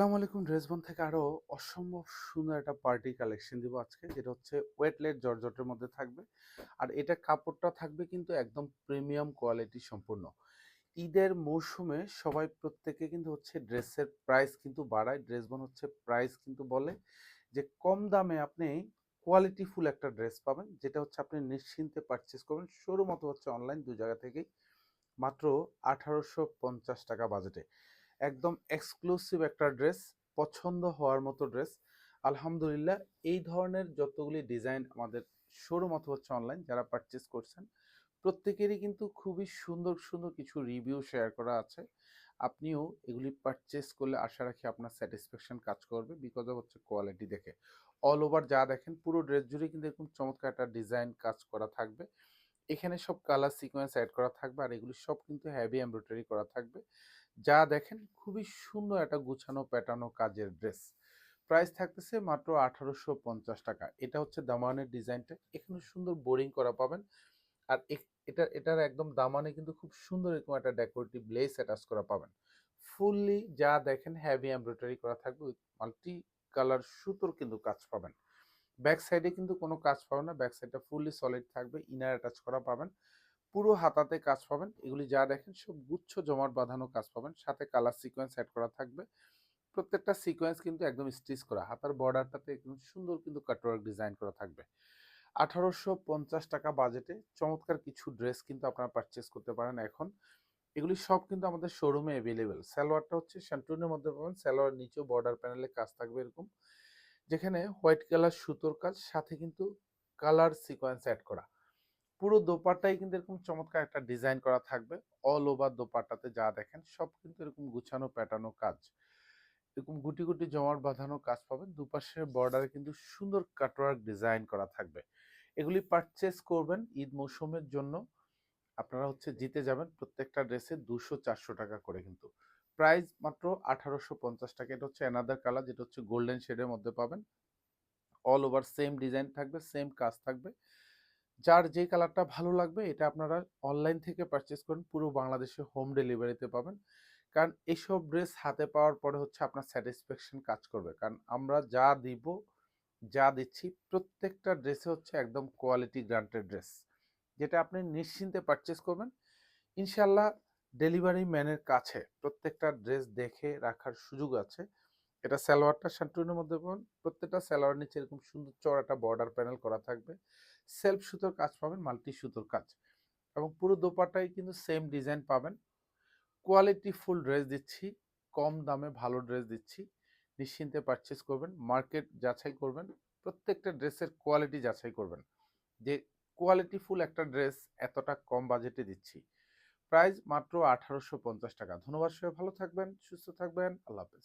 আসসালামু আলাইকুম। ড্রেসবন থেকে আরও অসম্ভব সুন্দর একটা পার্টি কালেকশন দিব আজকে। যেটা হচ্ছে ওয়েটলেট জর্জটের মধ্যে থাকবে। আর এটা কাপড়টা থাকবে কিন্তু একদম প্রিমিয়াম কোয়ালিটি সম্পূর্ণ। ঈদের মৌসুমে সবাই প্রত্যেকে কিন্তু হচ্ছে ড্রেসের প্রাইস কিন্তু বাড়ায়। ড্রেসবন হচ্ছে প্রাইস কিন্তু বলে যে কম দামে আপনি কোয়ালিটিফুল একটা ড্রেস পাবেন, যেটা হচ্ছে আপনি নিশ্চিন্তে পারচেস করবেন। শুরু মতো হচ্ছে অনলাইন দু জায়গা থেকেই। মাত্র আঠারোশো পঞ্চাশ টাকা বাজেটে একদম এক্সক্লুসিভ একটা ড্রেস পছন্দ হওয়ার মতো ড্রেস আলহামদুলিল্লাহ, এই ধরনের যতগুলি ডিজাইন আমাদের শোরুম অথবা হচ্ছে অনলাইন যারা পারচেস করছেন, প্রত্যেকেরই কিন্তু খুবই সুন্দর সুন্দর কিছু রিভিউ শেয়ার করা আছে। আপনিও এগুলি পারচেস করলে আশা রাখি আপনার স্যাটিসফ্যাকশন কাজ করবে বিকজ অফ হচ্ছে কোয়ালিটি দেখে। অল ওভার যা দেখেন, পুরো ড্রেস জুড়ে কিন্তু এরকম চমৎকার একটা ডিজাইন কাজ করা থাকবে। এখানে সব কালার সিকোয়েন্স অ্যাড করা থাকবে আর এগুলি সব কিন্তু হ্যাভি এমব্রয়ডারি করা থাকবে। যা দেখেন খুবই সুন্দর একটা গুছানো প্যাটানো কাজের ড্রেস প্রাইস থাকতেছে মাত্র আঠারোশো পঞ্চাশ টাকা। এটা হচ্ছে দামানের ডিজাইনটা। এখানে সুন্দর বোরিং করা পাবেন। আর এটা, এটার একদম দামানে কিন্তু খুব সুন্দর এরকম একটা ডেকোরেটিভ লেস অ্যাটাচ করা পাবেন। ফুললি যা দেখেন হ্যাভি এমব্রয়ডারি করা থাকবে। মাল্টি কালার সুতোর কিন্তু কাজ পাবেন। ব্যাক সাইডে কিন্তু কোনো কাজ পাবেন না। ব্যাক সাইডটা ফুললি সলিড থাকবে ইনার অ্যাটাচ করা পাবেন। পুরো হাতাতে কাজ পাবেন। এগুলি যা দেখেন, সব গুচ্ছ জমাট বাঁধানো কাজ পাবেন। সাথে কালার সিকোয়েন্স অ্যাড করা থাকবে। প্রত্যেকটা সিকোয়েন্স কিন্তু একদম স্টিচ করা। হাতার বর্ডারটাতে একদম সুন্দর কিন্তু কাটওয়ার্ক ডিজাইন করা থাকবে। আঠারোশো পঞ্চাশ টাকা বাজেটে চমৎকার কিছু ড্রেস কিন্তু আপনারা পারচেস করতে পারেন এখন। এগুলি সব কিন্তু আমাদের শোরুমে অ্যাভেলেবেল সালোয়ারটা হচ্ছে শ্যান্টুনের মধ্যে পাবেন। সালোয়ার নিচেও বর্ডার প্যানেলে কাজ থাকবে এরকম। যেখানে হোয়াইট কালার সুতোর কাজ, সাথে কিন্তু কালার সিকোয়েন্স অ্যাড করা। পুরো দোপাট্টাই কিন্তু এরকম চমৎকার একটা ডিজাইন করা থাকবে। অল ওভার দোপাট্টাতে যা দেখেন, সব কিন্তু এরকম গুছানো, প্যাটানো কাজ। এরকম গুটি গুটি জমাট বাঁধানো কাজ পাবেন। দুপাশের বর্ডারে কিন্তু সুন্দর কাটওয়ার্ক ডিজাইন করা থাকবে। এগুলি পারচেস করবেন ঈদ মৌসুমের জন্য। আপনারা হচ্ছে জিতে যাবেন প্রত্যেকটা ড্রেসে দুশো চারশো টাকা করে কিন্তু। প্রাইস মাত্র আঠারোশো পঞ্চাশ টাকা। এটা হচ্ছে অ্যানাদার কালার যেটা হচ্ছে গোল্ডেন শেডের মধ্যে পাবেন। অল ওভার সেম ডিজাইন থাকবে সেম কাজ থাকবে। যার যে কালারটা ভালো লাগবে, এটা আপনারা অনলাইন থেকে পারচেস করেন, পুরো বাংলাদেশে হোম ডেলিভারিতে পাবেন। কারণ এইসব ড্রেস হাতে পাওয়ার পরে হচ্ছে আপনার স্যাটিসফ্যাকশন কাজ করবে। কারণ আমরা যা দিব, যা দিচ্ছি, প্রত্যেকটা ড্রেসে হচ্ছে একদম কোয়ালিটি গ্রান্টেড ড্রেস যেটা আপনি নিশ্চিন্তে পারচেস করবেন। ইনশাল্লাহ ডেলিভারি ম্যানের কাছে প্রত্যেকটা ড্রেস দেখে রাখার সুযোগ আছে। এটা সালোয়ারটা শান্টুনের মধ্যে পাবেন। প্রত্যেকটা সালোয়ার নিচে এরকম সুন্দর চড়াটা বর্ডার প্যানেল করা থাকবে। সেলফ সুতোর কাজ পাবেন মাল্টি সুতোর কাজ। এবং পুরো দোপাটাই কিন্তু সেম ডিজাইন পাবেন। কোয়ালিটি ফুল ড্রেস দিচ্ছি, কম দামে ভালো ড্রেস দিচ্ছি। নিশ্চিন্তে পারচেস করবেন মার্কেট যাচাই করবেন, প্রত্যেকটা ড্রেসের কোয়ালিটি যাচাই করবেন। যে কোয়ালিটি ফুল একটা ড্রেস এতটা কম বাজেটে দিচ্ছি। প্রাইস মাত্র আঠারোশো পঞ্চাশ টাকা। ধন্যবাদ সবাই ভালো থাকবেন সুস্থ থাকবেন আল্লাহ হাফেজ।